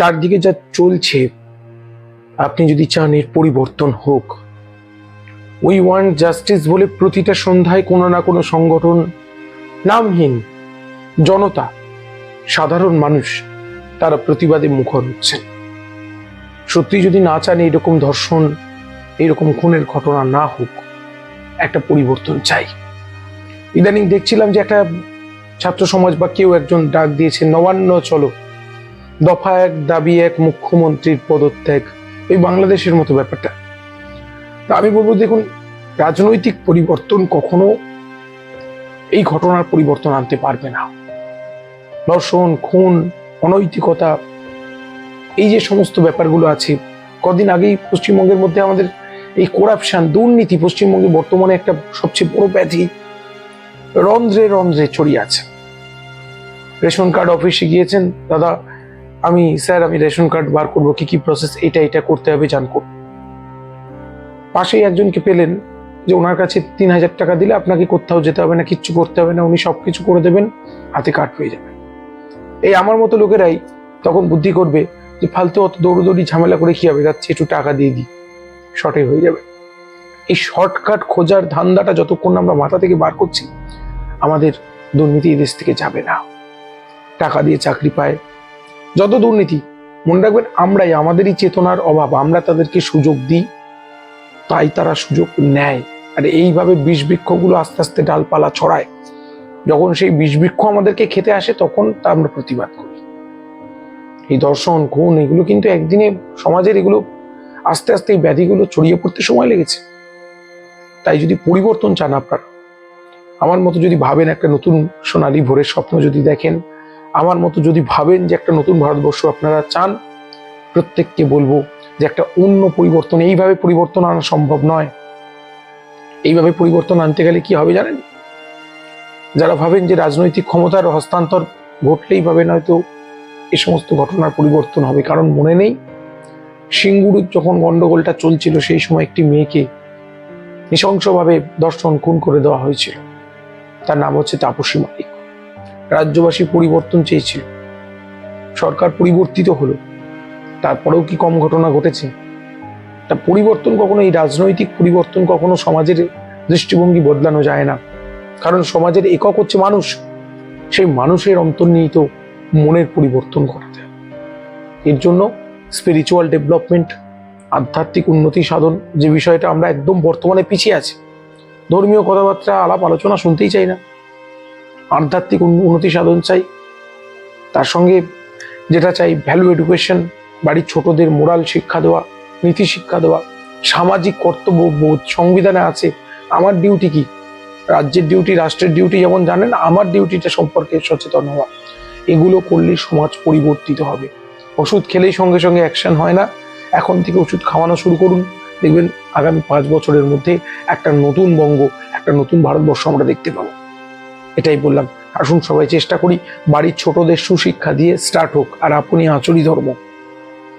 চারদিকে যা চলছে, আপনি যদি চান এর পরিবর্তন হোক উই ওয়ান্ট জাস্টিস বলে প্রতিটা সন্ধ্যায় কোনো না কোনো সংগঠন নামহীন, জনতা, সাধারণ মানুষ তারা প্রতিবাদে মুখর হচ্ছেন। সত্যি যদি না চান এইরকম ধর্ষণ এইরকম খুনের ঘটনা না হোক, একটা পরিবর্তন চাই। ইদানিং দেখছিলাম যে একটা ছাত্র সমাজ বা কেউ একজন ডাক দিয়েছে, নবান্ন চলো। দফা এক, দাবি এক, মুখ্যমন্ত্রীর পদত্যাগ, এই বাংলাদেশের মতো ব্যাপারটা। তা আমি বলব, দেখুন, রাজনৈতিক পরিবর্তন কখনো এই ঘটনার পরিবর্তন আনতে পারবে না। ধর্ষণ, খুন, অনৈতিকতা, এই যে সমস্ত ব্যাপারগুলো আছে, কদিন আগেই পশ্চিমবঙ্গের মধ্যে আমাদের এই করাপশন দুর্নীতি পশ্চিমবঙ্গে বর্তমানে একটা সবচেয়ে বড় ব্যাধি। রন্ধ্রে রন্ধ্রে ছড়িয়ে আছে। রেশন কার্ড অফিসে গিয়েছেন, দাদা আমি, স্যার, আমি রেশন কার্ড বার করব, কি কি প্রসেস এটা এটা করতে হবে জান পাশেই একজনকে পেলেন যে ওনার কাছে তিন হাজার টাকা দিলে আপনাকে কোথাও যেতে হবে না, কিচ্ছু করতে হবে না, উনি সবকিছু করে দেবেন, হাতে কার্ড পেয়ে যাবেন। এই আমার মতো লোকেরাই তখন বুদ্ধি করবে যে ফালতু অত দৌড়দৌড়ি, ঝামেলা করে কি হবে? যাচ্ছে, একটু টাকা দিয়ে দিই। শর্টে হয়ে যাবে। এই শর্টকাট খোঁজার ধান্দাটা যতক্ষণ আমরা মাথা থেকে বার করছি, আমাদের দুর্নীতি এই দেশ থেকে যাবে না। টাকা দিয়ে চাকরি পায় যত দুর্নীতি, মনে রাখবেন আমরাই, আমাদেরই চেতনার অভাব, আমরা তাদেরকে সুযোগ দিই, তাই তারা সুযোগ নেয়। আর এইভাবে বিষ বৃক্ষগুলো আস্তে আস্তে ডালপালা ছড়ায়। যখন সেই বিষ বৃক্ষ আমাদেরকে খেতে আসে, তখন তা আমরা প্রতিবাদ করি। এই দর্শন, খুন, এগুলো কিন্তু একদিনে সমাজের এগুলো আস্তে আস্তে এই ব্যাধিগুলো ছড়িয়ে পড়তে সময় লেগেছে। তাই যদি পরিবর্তন চান আপনারা, আমার মতো যদি ভাবেন একটা নতুন সোনালী ভোরের স্বপ্ন যদি দেখেন আমার মতো যদি ভাবেন যে একটা নতুন ভারতবর্ষ আপনারা চান, প্রত্যেককে বলব যে একটা অন্য পরিবর্তন, এইভাবে পরিবর্তন আনা সম্ভব নয়। এইভাবে পরিবর্তন আনতে গেলে কি হবে জানেন? যারা ভাবেন যে রাজনৈতিক ক্ষমতার হস্তান্তর ঘটলেই ভাবেন হয়তো এ সমস্ত ঘটনার পরিবর্তন হবে। কারণ মনে নেই, সিঙ্গুর যখন গন্ডগোলটা চলছিল সেই সময় একটি মেয়েকে নৃশংসভাবে দর্শন খুন করে দেওয়া হয়েছিল। তার নাম হচ্ছে তাপসী মালিক। রাজ্যবাসী পরিবর্তন চেয়েছিল। সরকার পরিবর্তিত হলো। তারপরেও কি কম ঘটনা ঘটেছে? তা পরিবর্তন কখনো এই রাজনৈতিক পরিবর্তন কখনো সমাজের দৃষ্টিভঙ্গি বদলানো যায় না। কারণ সমাজের একক হচ্ছে মানুষ। সেই মানুষের অন্তর্নিহিত মনের পরিবর্তন হবে। এর জন্য স্পিরিচুয়াল ডেভেলপমেন্ট আধ্যাত্মিক উন্নতি সাধন যে বিষয়টা আমরা একদম বর্তমানে পিছিয়ে আছি। ধর্মীয় কথাবার্তা, আলাপ, আলোচনা শুনতেই চাই না। আধ্যাত্মিক উন্ন- উন্নতি সাধন চাই। তার সঙ্গে যেটা চাই ভ্যালু এডুকেশন বাড়ির ছোটদের মোরাল শিক্ষা দেওয়া, নীতি শিক্ষা দেওয়া, সামাজিক কর্তব্য বোধ, সংবিধানে আছে। আমার ডিউটি কি? রাজ্যের ডিউটি রাষ্ট্রের ডিউটি যেমন জানেন, আমার ডিউটিটা সম্পর্কে সচেতন হওয়া। এগুলো করলে সমাজ পরিবর্তিত হবে। ওষুধ খেলেই সঙ্গে সঙ্গে অ্যাকশন হয় না। এখন থেকে ওষুধ খাওয়ানো শুরু করুন। দেখবেন আগামী পাঁচ বছরের মধ্যে একটা নতুন বঙ্গ, একটা নতুন ভারতবর্ষ আমরা দেখতে পাবো। এটাই বললাম। আসুন সবাই চেষ্টা করি, বাড়ির ছোটদের সুশিক্ষা দিয়ে স্টার্ট হোক আর আপনি আচরি ধর্ম।